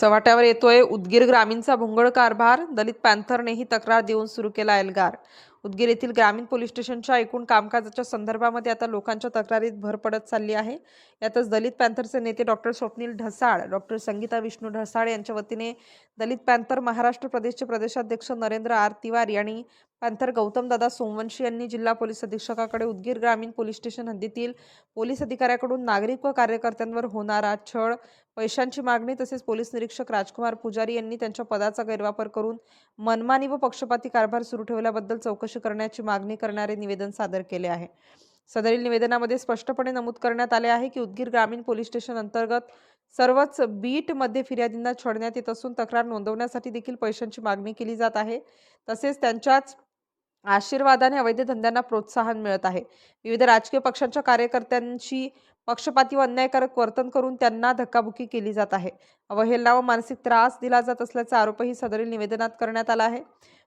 चव्हाट्यावर येतोय. उदगीर ग्रामीणचा भोंगळ कारभार दलित पॅन्थरनेही तक्रार देऊन सुरू केला एल्गार उदगीर येथील ग्रामीण पोलीस स्टेशनच्या एकूण कामकाजाच्या संदर्भामध्ये आता लोकांच्या तक्रारीत भर पडत चालली आहे. यातच दलित पॅन्थरचे नेते डॉक्टर स्वप्नील ढसाळ डॉक्टर संगीता विष्णू ढसाळ यांच्या वतीने दलित पॅन्थर महाराष्ट्र प्रदेशचे प्रदेशाध्यक्ष नरेंद्र आर तिवारी आणि पॅन्थर गौतमदादा सोमवंशी यांनी जिल्हा पोलीस अधीक्षकाकडे उदगीर ग्रामीण पोलीस स्टेशन हद्दीतील पोलीस अधिकाऱ्याकडून नागरिक व कार्यकर्त्यांवर होणारा छळ पैशांची मागणी तसेच पोलीस निरीक्षक राजकुमार पुजारी यांनी त्यांच्या पदाचा गैरवापर करून मनमानी व पक्षपाती कारभार सुरू ठेवल्याबद्दल चौकशी करण्याची मागणी करणारे निवेदन सादर केले आहे. सदरील निवेदनामध्ये स्पष्टपणे नमूद करण्यात आले आहे की उदगीर ग्रामीण पोलीस स्टेशन अंतर्गत सर्वच बीटमध्ये फिर्यादींना छडण्यात येत असून तक्रार नोंदवण्यासाठी देखील पैशांची मागणी केली जात आहे. तसेच त्यांच्याच आशीर्वादाने अवैध धंद्यांना प्रोत्साहन मिळत आहे. विविध राजकीय पक्षांच्या कार्यकर्त्यांशी पक्षपाती व अन्यायकारक वर्तन करून त्यांना धक्काबुक्की केली जात आहे. अवहेलना व मानसिक त्रास दिला जात असल्याचा आरोपही सदरील निवेदनात करण्यात आला आहे.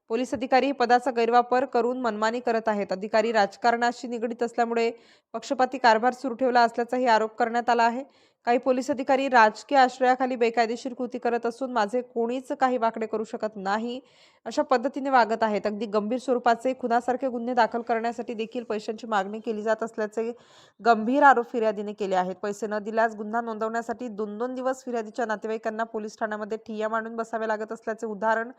पोलीस अधिकारी पदाचा गैरवापर करून मनमानी करत आहेत. अधिकारी राजकारणाशी निगडीत असल्यामुळे पक्षपाती कारभार सुरू ठेवला असल्याचाही आरोप करण्यात आला आहे. काही पोलीस अधिकारी राजकीय आश्रयाखाली बेकायदेशीर कृती करत असून माझे कोणीच काही वाकडे करू शकत नाही अशा पद्धतीने वागत आहेत. अगदी गंभीर स्वरूपाचे खुनासारखे गुन्हे दाखल करण्यासाठी देखील पैशांची मागणी केली जात असल्याचे गंभीर आरोप फिर्यादीने केले आहेत. पैसे न दिल्यास गुन्हा नोंदवण्यासाठी दोन दोन दिवस फिर्यादीच्या नातेवाईकांना पोलीस ठाण्यामध्ये ठिय्या मांडून बसावे लागत असल्याचे उदाहरण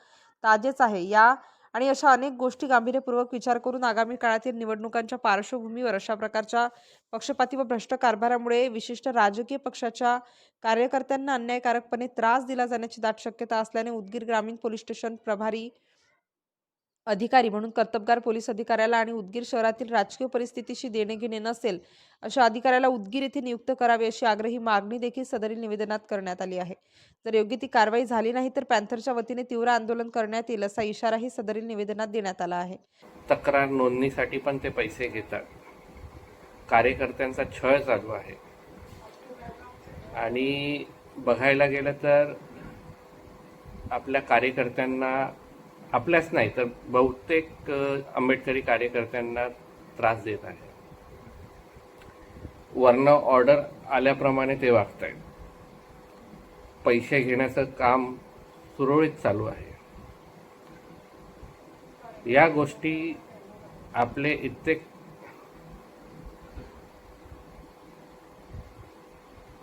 ताजेच आहे. या आणि अशा अनेक गोष्टी गांभीर्यपूर्वक विचार करून आगामी काळातील निवडणुकांच्या पार्श्वभूमीवर अशा प्रकारच्या पक्षपाती व भ्रष्ट कारभारामुळे विशिष्ट राजकीय पक्षाच्या कार्यकर्त्यांना अन्यायकारकपणे त्रास दिला जाण्याची दाट शक्यता असल्याने उदगीर ग्रामीण पोलीस स्टेशन प्रभारी अधिकारी म्हणून कर्तबगार पोलीस अधिकाऱ्याला आणि उदगीर शहरातील राजकीय परिस्थितीशी देणे घेणे नसेल अशा अधिकाऱ्याला उदगीर येथे नियुक्त करावे अशी आग्रही मागणी देखील सदरील निवेदनात करण्यात आली आहे. जर योग्य ती कारवाई झाली नाही तर पॅन्थरच्या वतीने तीव्र आंदोलन करण्यात येईल असा इशाराही सदरील निवेदनात देण्यात आला आहे. तक्रार नोंदणीसाठी पण ते पैसे घेतात. कार्यकर्त्यांचा छळ चालू आहे. आणि बघायला गेलं तर आपल्या कार्यकर्त्यांना आपल्याच नाही तर बहुतेक आंबेडकरी कार्यकर्त्यांना त्रास देत आहे. वर्ण ऑर्डर आल्याप्रमाणे ते वागत आहेत पैसे घेण्याचं काम सुरळीत चालू आहे. या गोष्टी आपले इतके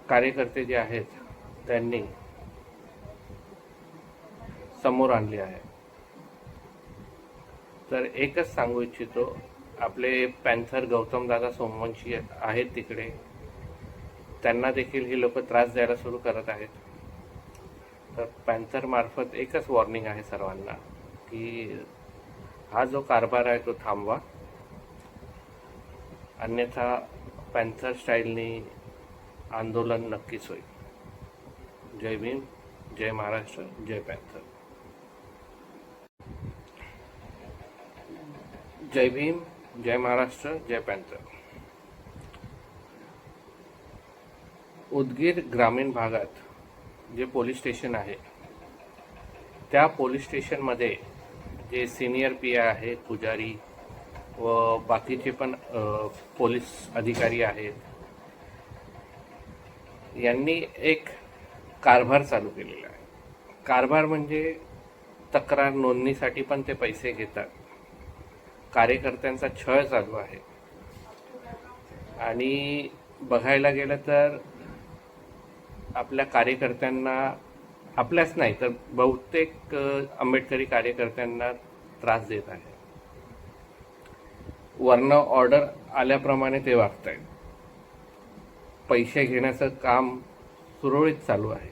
कार्यकर्ते जे आहेत त्यांनी समोर आणले आहे तर एकच सांगू इच्छितो आपले पॅन्थर गौतमदादा सोमवंशी आहेत तिकडे. त्यांना देखील ही लोक त्रास द्यायला सुरू करत आहेत. तर पॅन्थरमार्फत एकच वॉर्निंग आहे सर्वांना की हा जो कारभार आहे तो थांबवा. अन्यथा पॅन्थर स्टाईलनी आंदोलन नक्कीच होईल. जय भीम जय महाराष्ट्र जय पॅन्थर. जय भीम जय महाराष्ट्र जय पॅन्थर उदगीर ग्रामीण भागात जे पोलीस स्टेशन आहे त्या पोलीस स्टेशनमध्ये जे सिनियर पी आय आहे पुजारी व बाकीचे पण पोलीस अधिकारी आहेत यांनी एक कारभार चालू केलेला आहे. कारभार म्हणजे तक्रार नोंदणीसाठी पण ते पैसे घेतात. कार्यकर्त्यांचा छळ चालू आहे. आणि बघायला गेलं तर आपल्या कार्यकर्त्यांना आपल्याच नाही तर बहुतेक आंबेडकरी कार्यकर्त्यांना त्रास देत आहे. वर्ण ऑर्डर आल्याप्रमाणे ते वागत आहेत पैसे घेण्याचं काम सुरळीत चालू आहे.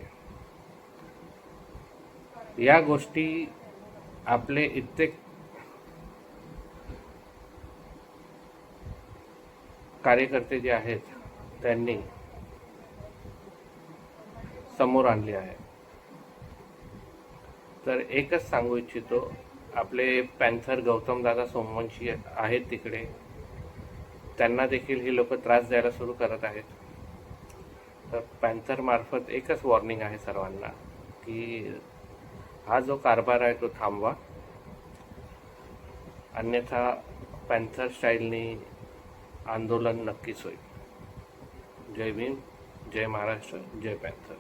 या गोष्टी आपले इतके कार्यकर्ते जे आहेत त्यांनी समोर आणली आहे. तर एकच सांगू इच्छितो आपले पॅन्थर गौतमदादा सोमवंशी आहेत तिकडे. त्यांना देखील ही लोक त्रास द्यायला सुरू करत आहेत. तर पॅन्थरमार्फत एकच वॉर्निंग आहे सर्वांना की हा जो कारभार आहे तो थांबवा. अन्यथा पॅन्थर स्टाईलनी आंदोलन नक्कीच होईल. जय भीम जय महाराष्ट्र जय पॅन्थर.